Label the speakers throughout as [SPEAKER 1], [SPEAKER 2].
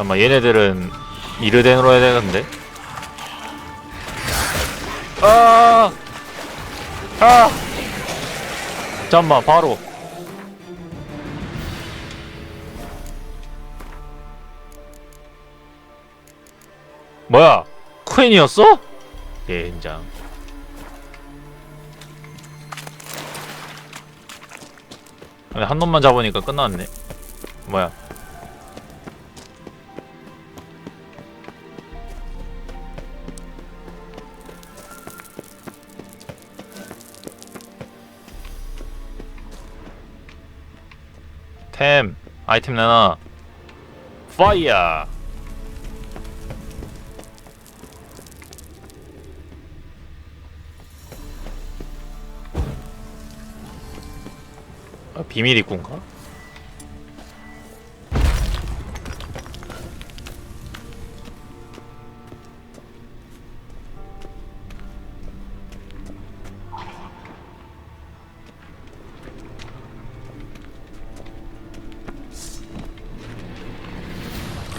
[SPEAKER 1] 잠깐만 얘네들은 미르덴으로 해야 되는데 아! 아! 잠깐만 바로 뭐야? 젠장 아니, 한 놈만 잡으니까 끝났네 뭐야 템 아이템 내놔 파이어 아, 비밀 입구인가?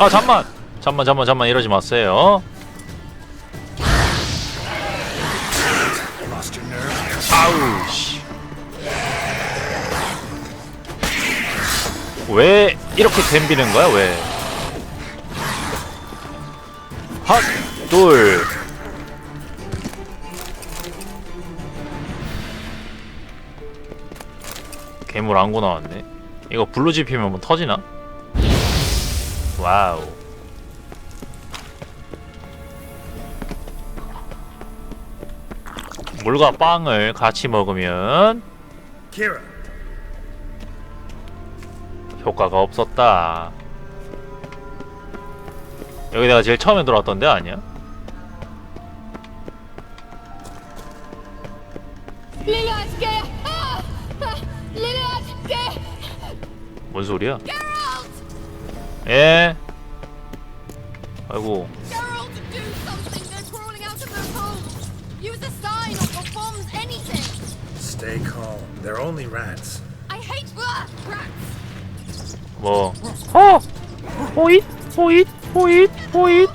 [SPEAKER 1] 아 잠만 잠만 잠만 잠만 이러지 마세요? 아우 씨. 왜 이렇게 댐비는 거야 왜? 핫, 둘. 괴물 안고 나왔네. 이거 블루 집히면 뭐 터지나? 와우. 물과 빵을 같이 먹으면 효과가 없었다. 여기 내가 제일 처음에 들어왔던 데 아니야?
[SPEAKER 2] Lilia's gay!
[SPEAKER 1] 뭔 소리야?
[SPEAKER 2] Geralt!
[SPEAKER 1] 예. 아이고.
[SPEAKER 2] Geralt, do something! They're crawling out of their holes! Use a sign or, or bombs, anything!
[SPEAKER 3] stay calm. They're only rats.
[SPEAKER 2] I hate ah, rats!
[SPEAKER 1] 뭐. 어! 호잇! 호잇! 호잇! 호잇!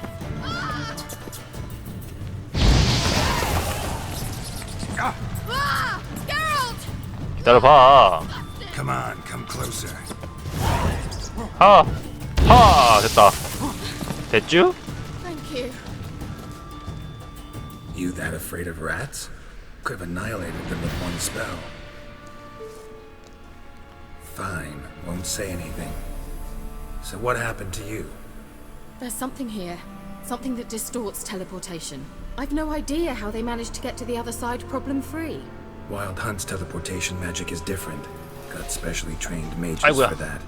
[SPEAKER 2] Ah! Geralt!
[SPEAKER 1] 기다려봐.
[SPEAKER 3] Come on, come closer.
[SPEAKER 1] 하! 하! 됐다. 됐쥬?
[SPEAKER 2] Thank you.
[SPEAKER 3] You that afraid of rats? Could have annihilated them with one spell. Fine, won't say anything. So what happened to you?
[SPEAKER 4] There's something here. Something that distorts teleportation. I've no idea how they managed to get to the other side problem free.
[SPEAKER 3] Wild Hunt's teleportation magic is different. Got specially trained mages
[SPEAKER 1] 아이고야.
[SPEAKER 3] for that.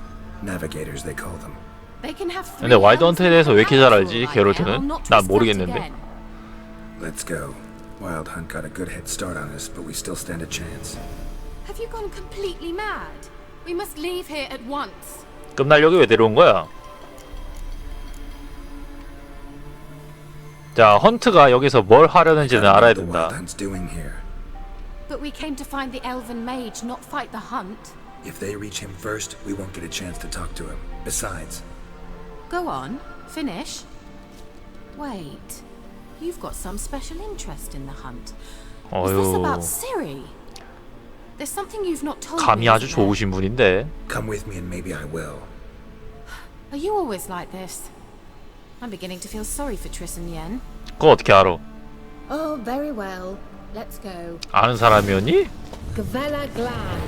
[SPEAKER 3] Navigators, they call them.
[SPEAKER 4] They can have three
[SPEAKER 1] 근데 와일드
[SPEAKER 4] elves
[SPEAKER 1] 헌트에 대해서 왜 이렇게 잘 알지?
[SPEAKER 4] like that. I'll
[SPEAKER 1] 게롤트는?
[SPEAKER 4] not
[SPEAKER 1] 난
[SPEAKER 4] trust that
[SPEAKER 1] 모르겠는데.
[SPEAKER 4] again.
[SPEAKER 3] Let's go. Wild Hunt got a good head start on us, but we still stand a chance.
[SPEAKER 4] Have you gone completely mad? We must leave here at once.
[SPEAKER 1] 끝날 여기 왜 데려온 거야? 자, 헌트가 여기서 뭘 하려는지는
[SPEAKER 3] Gotta know
[SPEAKER 1] 알아야
[SPEAKER 3] what the Wild
[SPEAKER 1] 된다.
[SPEAKER 3] Hunt's doing here.
[SPEAKER 4] But we came to find the elven mage, not fight the hunt.
[SPEAKER 3] If they reach him first, we won't get a chance to talk to him. Besides,
[SPEAKER 4] Go on, finish. Wait, you've got some special interest in the hunt. Is this
[SPEAKER 1] 어휴,
[SPEAKER 4] about Siri? There's something you've not told
[SPEAKER 1] 감이
[SPEAKER 4] me.
[SPEAKER 1] 아주
[SPEAKER 4] isn't there?
[SPEAKER 1] 좋으신 분인데.
[SPEAKER 3] come with me and maybe I will.
[SPEAKER 4] Are you always like this? I'm beginning to feel sorry for Triss and Yen.
[SPEAKER 1] 그거 어떻게 알아?
[SPEAKER 5] Oh, very well. Let's go.
[SPEAKER 1] 아는 사람이었니?
[SPEAKER 5] Gavella Glan.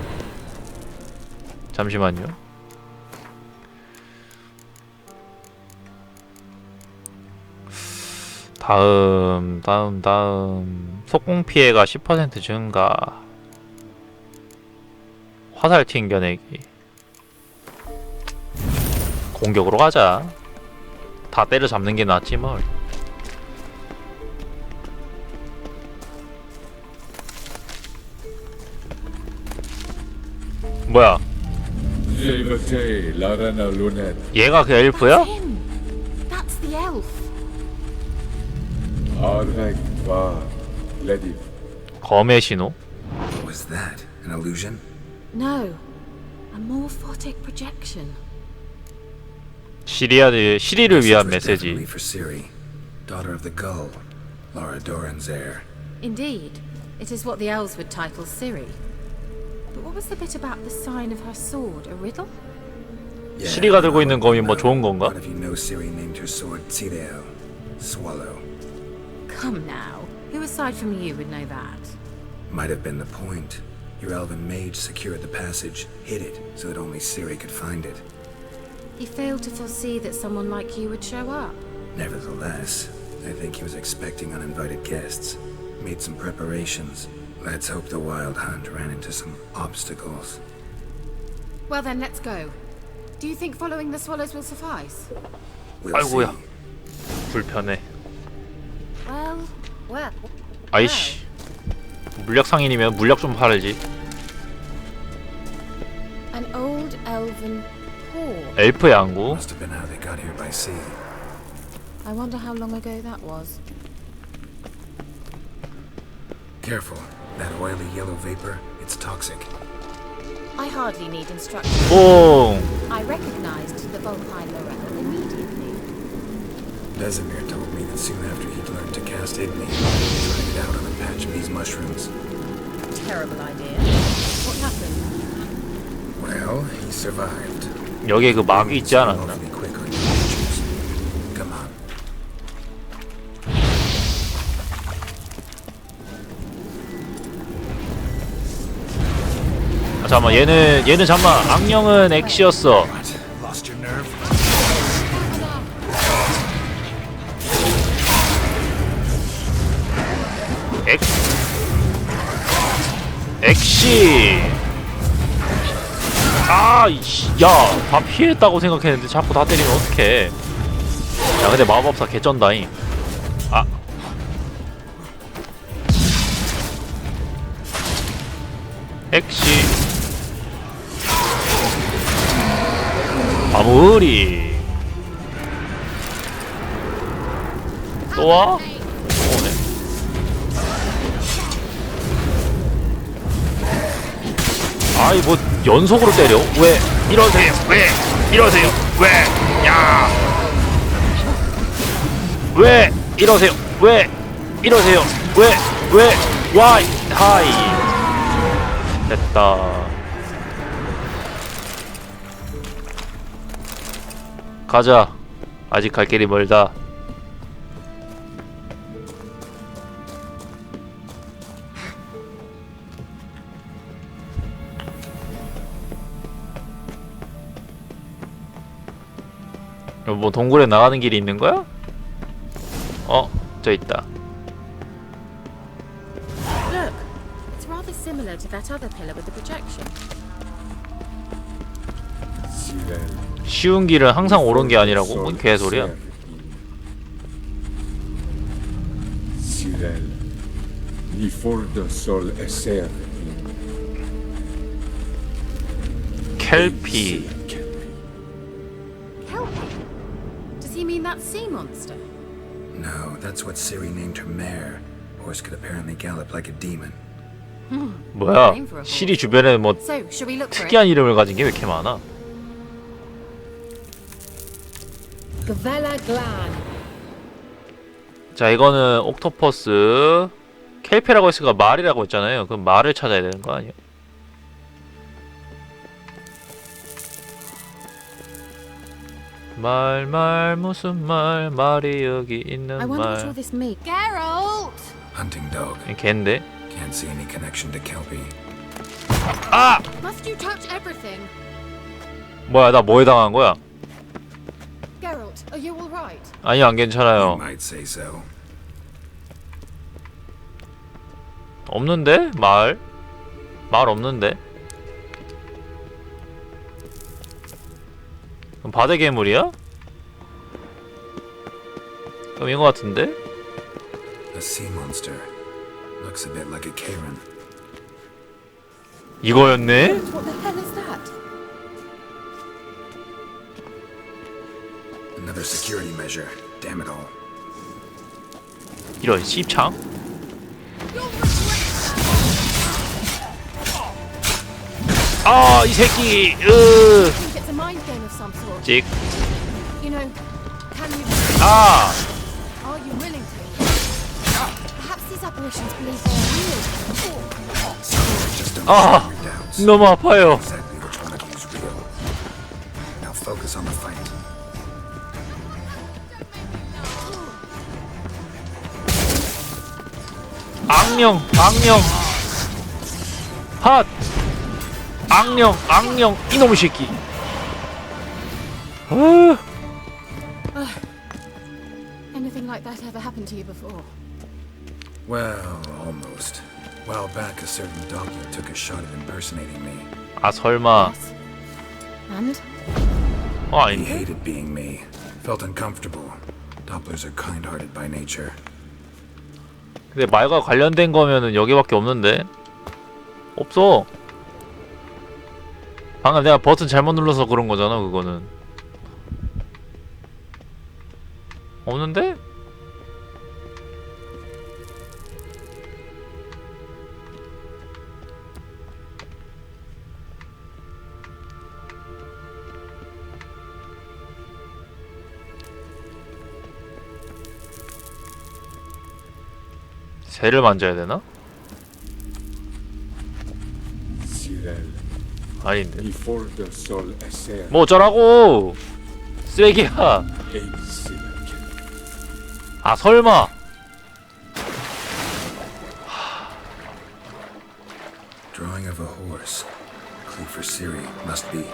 [SPEAKER 1] 잠시만요. 다음, 다음, 다음. 속공 피해가 10% 증가. 화살 튕겨내기. 공격으로 가자. 다 때려잡는 게 낫지 뭘. 뭐야? 얘가 그 엘프야?
[SPEAKER 6] Arvek Va, Lediv.
[SPEAKER 1] 검의 신호?
[SPEAKER 3] What was that? An illusion?
[SPEAKER 4] No, a morphotic projection.
[SPEAKER 1] 시리아의 시리를 위한
[SPEAKER 3] Message
[SPEAKER 1] 메시지.
[SPEAKER 3] was definitely for Siri, daughter of the Gull, Laura Doran's heir.
[SPEAKER 4] Indeed, it is what the elves would title Ciri. But what was the bit about the sign of her sword? A riddle?
[SPEAKER 3] Yeah,
[SPEAKER 1] 시리가 들고
[SPEAKER 3] I
[SPEAKER 1] 있는
[SPEAKER 3] don't
[SPEAKER 1] 거면 뭐
[SPEAKER 3] know.
[SPEAKER 1] 좋은 건가?
[SPEAKER 3] One of you know Siri named her sword Tirel, Swallow.
[SPEAKER 4] Come now. Who aside from you would know that?
[SPEAKER 3] Might have been the point. Your elven mage secured the passage, hid it, so that only Siri could find it.
[SPEAKER 4] He failed to foresee that someone like you would show up.
[SPEAKER 3] Nevertheless, I think he was expecting uninvited guests. Made some preparations. Let's hope the Wild Hunt ran into some obstacles.
[SPEAKER 4] Well then, let's go. Do you think following the swallows will suffice?
[SPEAKER 3] We'll
[SPEAKER 1] 아이고야.
[SPEAKER 3] see.
[SPEAKER 1] 불편해.
[SPEAKER 4] Well, well.
[SPEAKER 1] 아이씨. 물약 상인이면 물약 좀 팔지.
[SPEAKER 5] An old elven port.
[SPEAKER 1] 엘프의 항구.
[SPEAKER 3] Must have been how they got here by sea.
[SPEAKER 5] I wonder how long ago that was.
[SPEAKER 3] Careful. That oily yellow vapor, it's toxic.
[SPEAKER 5] I hardly need instruction.
[SPEAKER 1] 뽕.
[SPEAKER 5] I recognized the Volpine Lorel immediately.
[SPEAKER 3] Vesemir told that soon after he'd learned to cast Igni, he tried it out on a patch of these mushrooms.
[SPEAKER 5] Terrible idea. What happened?
[SPEAKER 3] Well, he survived.
[SPEAKER 1] 여기에 그 막이 있지 않았나? 아, 잠깐만 얘는 얘는 잠만 악령은 엑시였어. 엑시. 아, 이씨, 야, 다 피했다고 생각했는데 자꾸 다 때리면 어떡해? 야, 근데 마법사 개쩐다잉. 아, 엑시. 마무리. 또 와? 아이 뭐 연속으로 때려? 왜 이러세요? 왜 이러세요? 왜? 야! 왜 이러세요? 왜 이러세요? 왜? 왜? 와이 하이 됐다. 가자. 아직 갈 길이 멀다. 뭐 동굴에 나가는 길이 있는 거야? 어, 저 있다.
[SPEAKER 4] Look, it's rather similar to that other pillar with the projection.
[SPEAKER 1] 쉬운 길은 항상 옳은 게 아니라고? 뭔 개소리야? 켈피.
[SPEAKER 4] That sea monster?
[SPEAKER 3] No, that's what Siri named her mare. Horse could apparently gallop like a demon.
[SPEAKER 1] 뭐야? 시리 주변에 뭐
[SPEAKER 4] So, shall we look for it?
[SPEAKER 1] 특이한 이름을 가진 게 왜 이렇게 많아?
[SPEAKER 5] Gavella Glan.
[SPEAKER 1] 자, 이거는 옥토퍼스. 켈피라고 했으니까 말이라고 했잖아요. 그럼 말을 찾아야 되는 거 아니야? 말, 말, 무슨 말, 말이 여기
[SPEAKER 4] I
[SPEAKER 1] 있는
[SPEAKER 4] wonder what all
[SPEAKER 1] 말.
[SPEAKER 4] this means.
[SPEAKER 2] Geralt!
[SPEAKER 3] Hunting dog.
[SPEAKER 1] 걘데?
[SPEAKER 3] Can't see any connection to Kelpie.
[SPEAKER 1] 아!
[SPEAKER 2] Must you touch everything?
[SPEAKER 1] 뭐야, 나 뭐에 당한 거야?
[SPEAKER 2] Geralt, are you alright?
[SPEAKER 1] 아니, 안
[SPEAKER 3] You
[SPEAKER 1] 괜찮아요.
[SPEAKER 3] might say so.
[SPEAKER 1] 없는데? 말? 말 없는데? 바다 괴물이야? 그럼 이거 같은데? 이거였네? 이런 씹창? 아, 이 새끼! 으!
[SPEAKER 2] Some sort.
[SPEAKER 1] 찍.
[SPEAKER 2] You can you?
[SPEAKER 1] 아!
[SPEAKER 2] Are you willing to? Perhaps these apparitions believe they are real.
[SPEAKER 3] Just don't
[SPEAKER 1] Ah.
[SPEAKER 3] show your doubts.
[SPEAKER 1] 너무 아파요.
[SPEAKER 3] Exactly which one of you is real. Now focus on the fight.
[SPEAKER 1] 악령, 악령. 핫! 악령, 악령, 이놈의 새끼. 아,
[SPEAKER 4] Anything like that ever happened to you before?
[SPEAKER 3] Well, almost. A while back, a certain doctor took a shot at impersonating me.
[SPEAKER 1] 아 설마.
[SPEAKER 4] And?
[SPEAKER 1] 어
[SPEAKER 3] He
[SPEAKER 1] 아닌데?
[SPEAKER 3] hated being me. Felt uncomfortable. Dopplers are kind-hearted by nature.
[SPEAKER 1] 근데 말과 관련된 거면은 여기밖에 없는데. 없어. 방금 내가 버튼 잘못 눌러서 그런 거잖아, 그거는. 없는데? 새를 만져야 되나? 아닌데. 뭐 어쩌라고! 쓰레기야! 아 설마!
[SPEAKER 3] Drawing of a horse. Clue for Siri must be.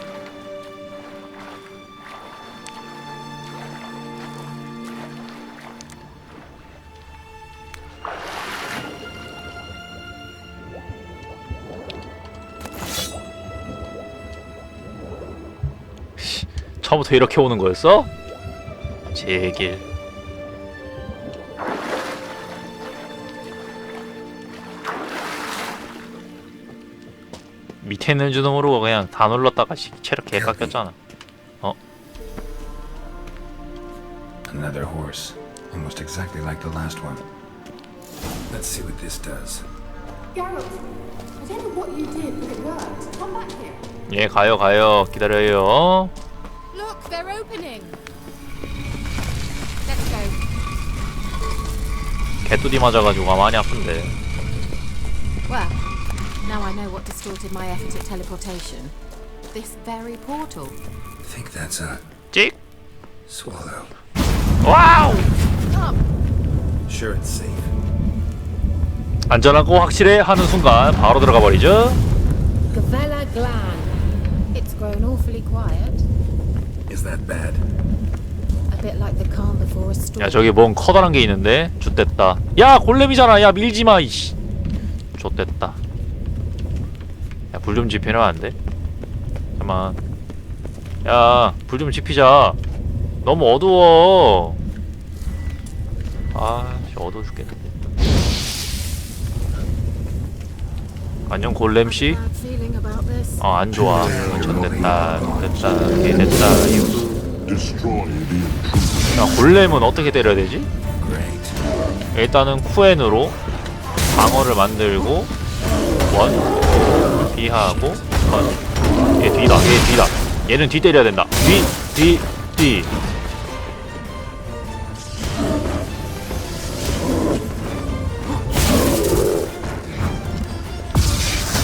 [SPEAKER 1] 처음부터 이렇게 오는 거였어? 제길 밑에 있는 줄도 모르고 그냥 다 눌렀다가 씨, 체력 개 깎였잖아
[SPEAKER 3] Another horse. Almost exactly like the last one. Let's see what this does.
[SPEAKER 5] Geralt, I don't know what you did, but it worked. Come back here.
[SPEAKER 1] 예 가요 가요 기다려요
[SPEAKER 2] Look, they're opening. Let's go.
[SPEAKER 1] 개뚜디 맞아가지고 아 많이 아픈데
[SPEAKER 4] Well, I know what distorted my effort at teleportation. This very portal.
[SPEAKER 3] think that's a
[SPEAKER 1] 찍!
[SPEAKER 3] swallow.
[SPEAKER 1] 와우!
[SPEAKER 3] Sure, it's safe.
[SPEAKER 1] 안전하고 확실해 하는 순간 바로 들어가 버리죠
[SPEAKER 5] Gavella Glan.
[SPEAKER 4] It's grown awfully quiet.
[SPEAKER 3] Is that bad?
[SPEAKER 4] A bit like the calm before a storm.
[SPEAKER 1] 야 저기 뭔 커다란 게 있는데 좆됐다 야 골렘이잖아 야 밀지 마 이씨 좆됐다 야 불좀 지피면 안 돼? 잠깐만. 야 불 좀 지피자. 너무 어두워. 아 씨, 어두워 죽겠는데. 안녕 골렘씨. 어 안 좋아. 좆됐다 좆됐다 개됐다 이거. 야 골렘은 어떻게 때려야 되지? 일단은 쿠엔으로 방어를 만들고 원 비하고 원얘 뒤다 얘 뒤다 얘는 뒤 때려야 된다 뒤 뒤 뒤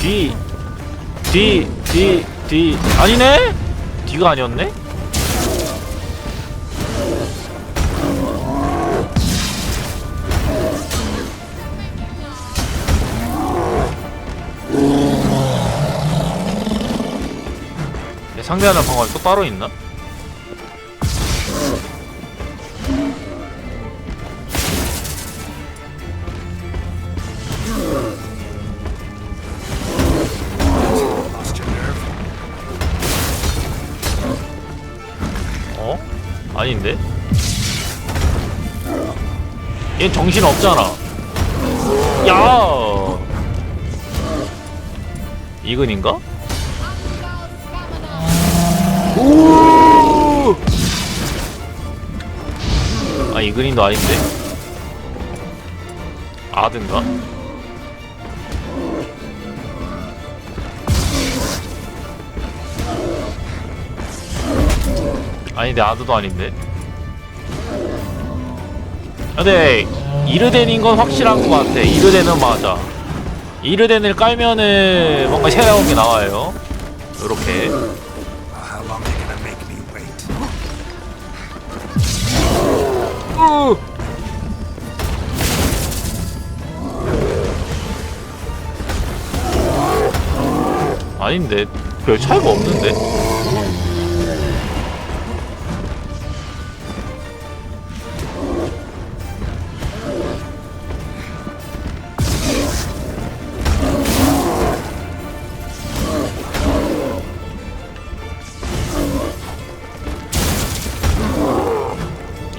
[SPEAKER 1] 뒤, 뒤, 뒤, 뒤. 아니네? 뒤가 아니었네? 상대하는 방어가 또 따로 있나? 어? 아닌데? 얘 정신 없잖아. 야! 이근인가? 오! 아 이근인도 아닌데? 아든가? 아닌데 아드도 아닌데? 근데 이르덴인 건 확실한 것 같아. 이르덴은 맞아. 이르덴을 깔면은 뭔가 새로운 게 나와요. 요렇게. 아닌데. 별 차이가 없는데.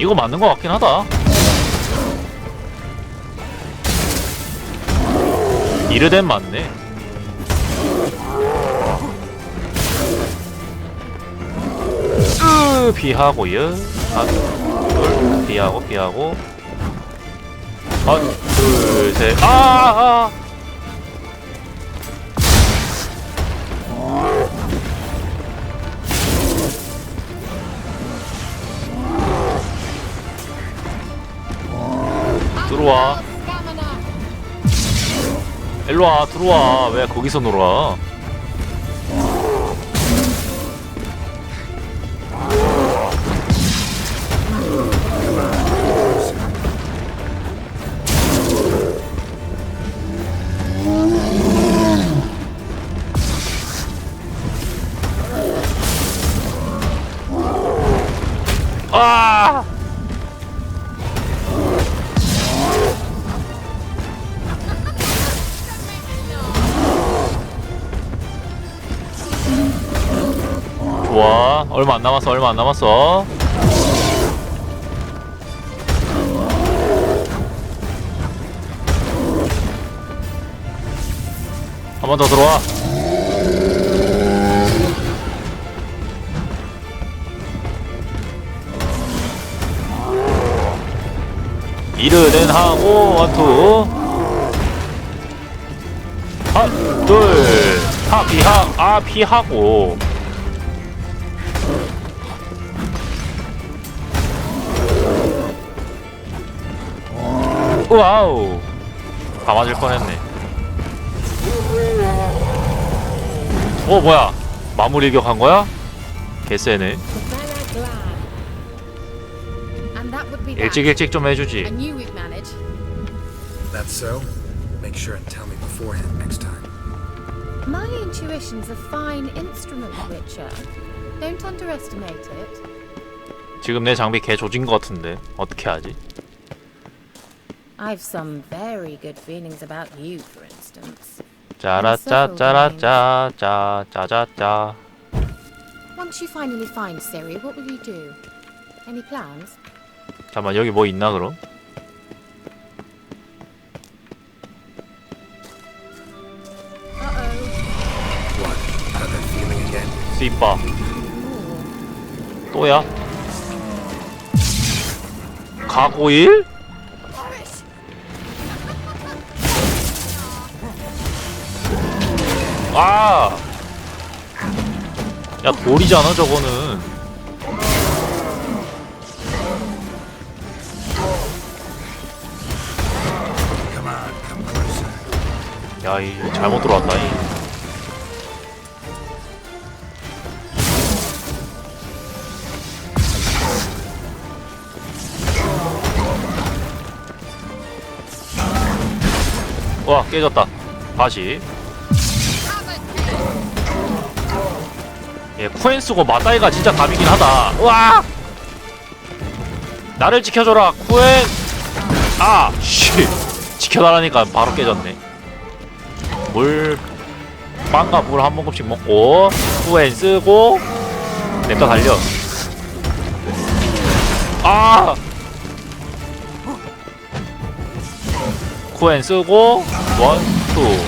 [SPEAKER 1] 이거 맞는 것 같긴 하다. 이르덴 맞네 으 비하고요 하나 둘 비하고 비하고. 하나 둘 셋 아 아. 들어와.
[SPEAKER 2] Stamina.
[SPEAKER 1] 일로와 들어와. 왜 거기서 놀아 아! 좋아 얼마 안 남았어 얼마 안 남았어 한 번 더 들어와 이르덴 하고 원투. 하나 둘하 피하 아 피하고. 와우. 다 맞을 뻔했네. 어 뭐야? 마무리 격한 거야? 개쎄네 일찍
[SPEAKER 2] that.
[SPEAKER 1] 일찍 좀
[SPEAKER 2] I
[SPEAKER 1] 해주지
[SPEAKER 2] knew we'd manage.
[SPEAKER 3] That's so? Make sure and tell me beforehand next time.
[SPEAKER 4] My intuition's a fine instrument, Witcher. Don't underestimate it.
[SPEAKER 1] 지금 내 장비 개 조진 것 같은데 어떻게 하지?
[SPEAKER 4] I've some very good feelings about you, for instance.
[SPEAKER 1] 짜라짜 짜라짜 짜짜짜짜
[SPEAKER 4] Once you finally find Siri, what will you do? Any plans?
[SPEAKER 1] 잠깐만 여기 뭐 있나 그럼? 씨바 또야? 가고일? 아! 야 돌이잖아 저거는 야 이 잘못 들어왔다 이. 와 깨졌다. 다시. 얘 쿠엔 쓰고 마다이가 진짜 답이긴 하다. 와! 나를 지켜줘라 쿠엔! 아 씨. 지켜달라니까 바로 깨졌네 물 빵과 물 한 모금씩 먹고 쿠엔 쓰고 냅다 달려. 아! 쿠엔 쓰고 원투.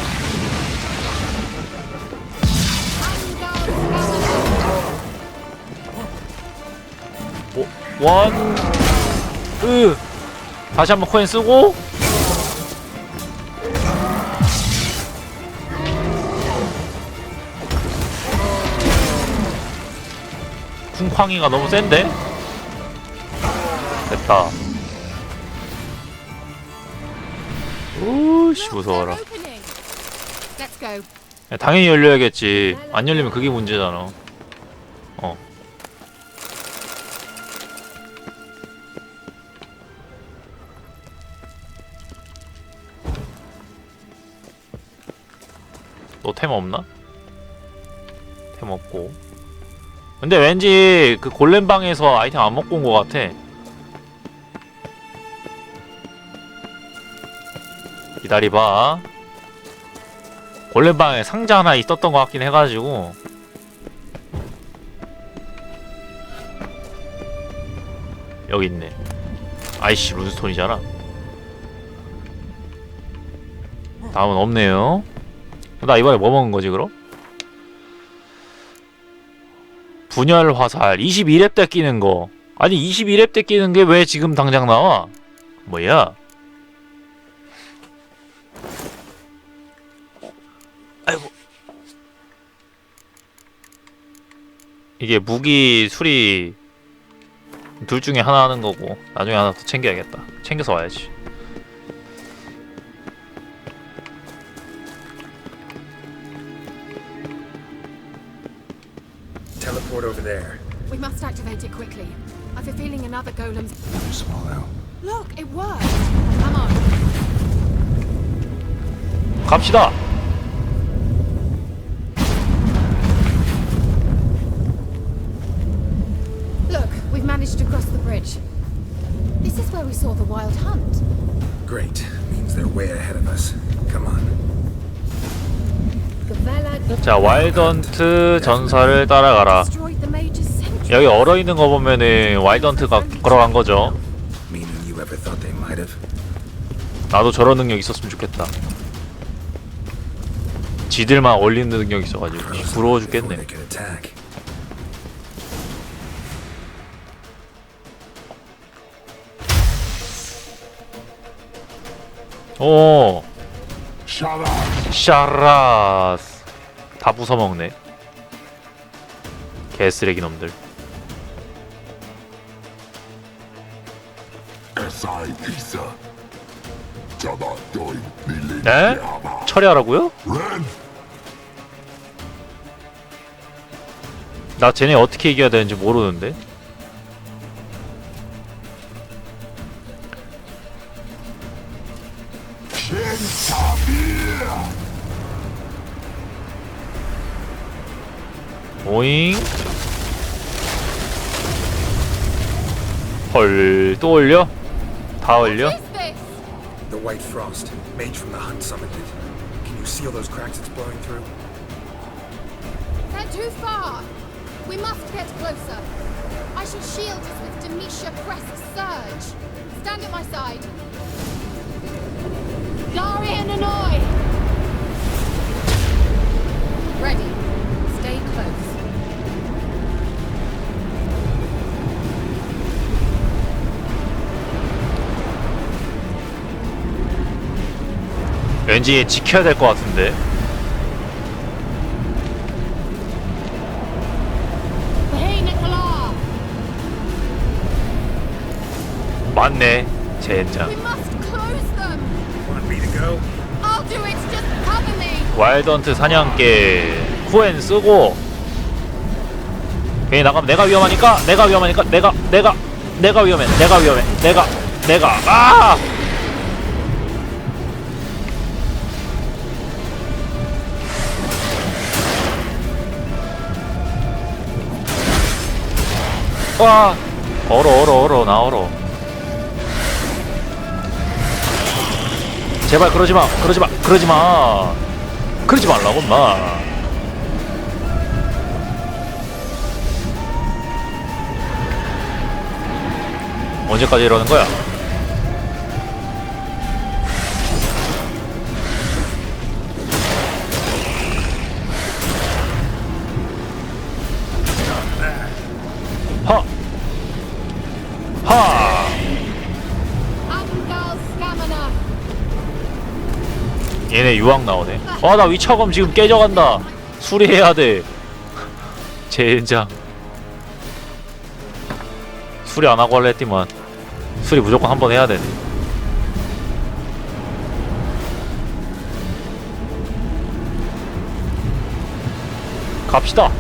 [SPEAKER 1] 원, 으, 다시 한번 코인 쓰고, 쿵쾅이가 너무 센데? 됐다. 우씨
[SPEAKER 4] Look,
[SPEAKER 1] 무서워라. 야, 당연히 열려야겠지. 안 열리면 그게 문제잖아. 어. 너 템 없나? 템 없고. 근데 왠지 그 골렘방에서 아이템 안 먹고 온 것 같아. 기다리봐. 골렘방에 상자 하나 있었던 것 같긴 해가지고 여기 있네 아이씨 룬스톤이잖아 다음은 없네요 나 이번에 뭐 먹은 거지 그럼? 분열 화살 21렙 때 끼는 거 아니 21렙 때 끼는 게 왜 지금 당장 나와? 뭐야? 아이고 이게 무기 수리 둘 중에 하나 하는 거고 나중에 하나 더 챙겨야겠다 챙겨서 와야지
[SPEAKER 3] Teleport over there.
[SPEAKER 4] We must activate it quickly. I've a feeling another golem's.
[SPEAKER 3] Swallow.
[SPEAKER 4] Look, it worked. Come on.
[SPEAKER 1] 갑시다
[SPEAKER 4] Look, we've managed to cross the bridge. This is where we saw the wild hunt.
[SPEAKER 3] Great. Means they're way ahead of us. Come on.
[SPEAKER 1] 자 와일던트 전사를 따라가라. 여기 얼어있는 거 보면은 와일던트가 걸어간 거죠
[SPEAKER 3] Meaning you ever thought they might have?
[SPEAKER 1] 나도 저런 능력 있었으면 좋겠다 지들만 얼리는 능력 있어가지고 부러워 죽겠네. 오! 샤라스 다 부숴먹네. 개쓰레기 놈들. 네? 처리하라고요? 나 쟤네 어떻게 이겨야 되는지 모르는데 오잉 헐 또 올려? 다 올려?
[SPEAKER 4] What is this?
[SPEAKER 3] The White Frost. Mage from the hunt summoned it. Can you seal those cracks it's blowing through?
[SPEAKER 4] They're too far. We must get closer. I shall shield us with Demetia Crest's surge. Stand at my side.
[SPEAKER 1] 왠지 얘 지켜야 될 것 같은데! 맞네 젠장! 와일드헌트 사냥개 쿠엔 쓰고. 괜히 나가면 내가 위험하니까 내가 위험하니까 내가 내가 내가 위험해 내가 위험해 내가 내가. 아 와. 얼어 얼어 얼어 나 얼어. 제발 그러지 마 그러지 마 그러지 마. 그러지 말라고 마. 언제까지 이러는 거야? 얘네 유황 나오네. 아나 위차검 지금 깨져간다. 수리해야 돼. 젠장. 수리 안하고 할래 했지만? 수리 무조건 한 번 해야 되네 갑시다.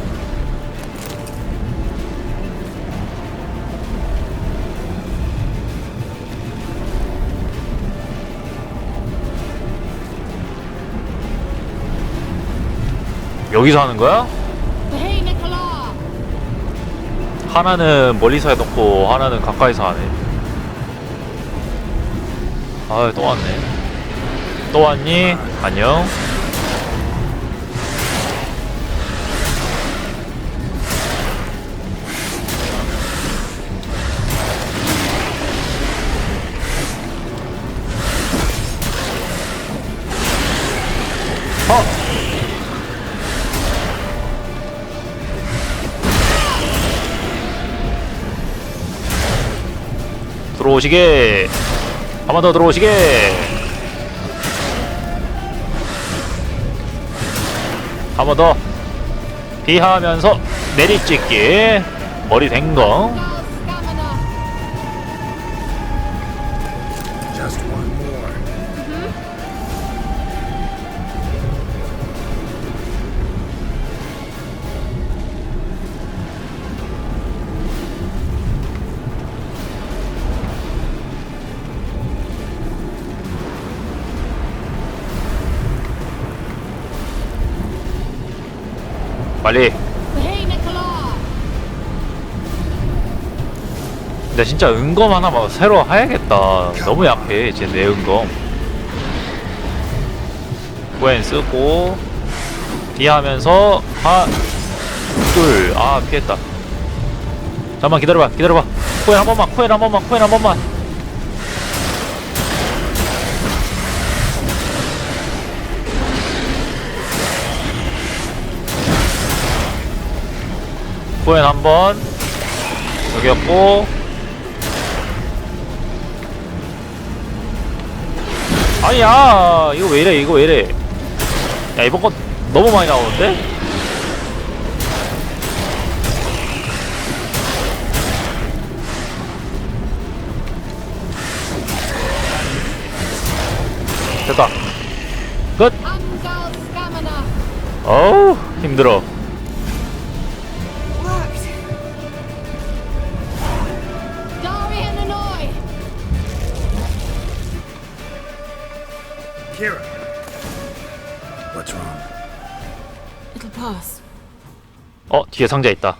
[SPEAKER 1] 여기서 하는 거야? 하나는 멀리서 해놓고 하나는 가까이서 하네. 아, 또 왔네. 또 왔니? 안녕. 들어오시게. 한번 더 들어오시게. 한 번 더. 비하면서 내리찍기. 머리 댕거 빨리! 근데 진짜 은검 하나 막 새로 해야겠다. 너무 약해 제내 은검. 웬 쓰고 비하면서 하둘아 피했다. 잠깐만 기다려봐 기다려봐. 코엔 한 번만 코엔 한 번만 코엔 한 번만 코엔 한번 여기였고. 아니야 이거 왜 이래 이거 왜 이래. 야 이번 건 너무 많이 나오는데? 됐다. 끝! 어우 힘들어 뒤에 상자 있다.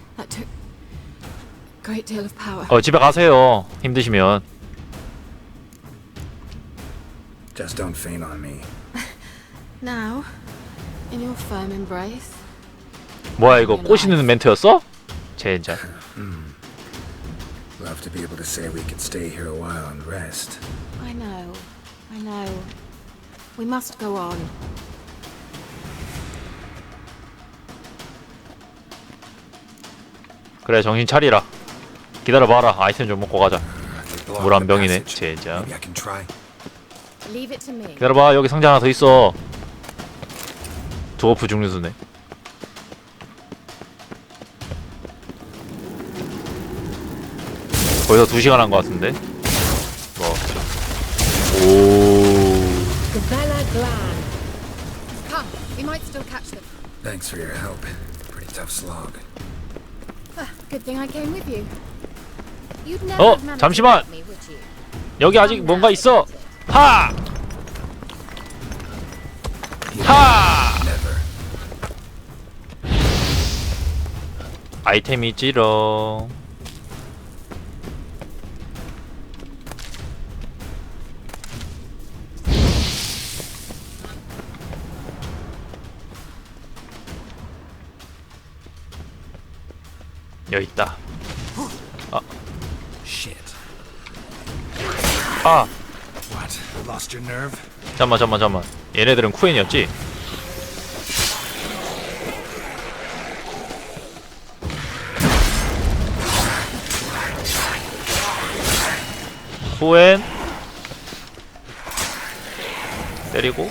[SPEAKER 1] 어 집에 가세요 힘드시면
[SPEAKER 3] Just don't faint on me.
[SPEAKER 4] Now, in your firm embrace.
[SPEAKER 1] 뭐야 이거 꼬시는 멘트였어? 젠장
[SPEAKER 3] Love to be able to say we could stay here a while and rest.
[SPEAKER 4] I know, I know. We must go on.
[SPEAKER 1] 그래 정신 차리라 기다려봐라 아이템 좀 먹고 가자 물 한 병이네
[SPEAKER 2] me.
[SPEAKER 1] 기다려봐 여기 상자 하나 더 있어 드워프 중류수네 거기서 2시간 한 것 같은데 뭐. 오.
[SPEAKER 3] Thanks for your help. Pretty tough slog.
[SPEAKER 2] Ah, good thing I came with you. You'd never
[SPEAKER 1] 어,
[SPEAKER 2] have managed
[SPEAKER 1] 잠시만.
[SPEAKER 2] without me, would you?
[SPEAKER 1] 여기 아직 뭔가 있어 하! 하!
[SPEAKER 3] Never.
[SPEAKER 1] 아이템이 찌렁 여기 있다. 아.
[SPEAKER 3] Nerve?
[SPEAKER 1] 잠만 잠만 잠만. 얘네들은 쿠엔이었지? 쿠엔. 때리고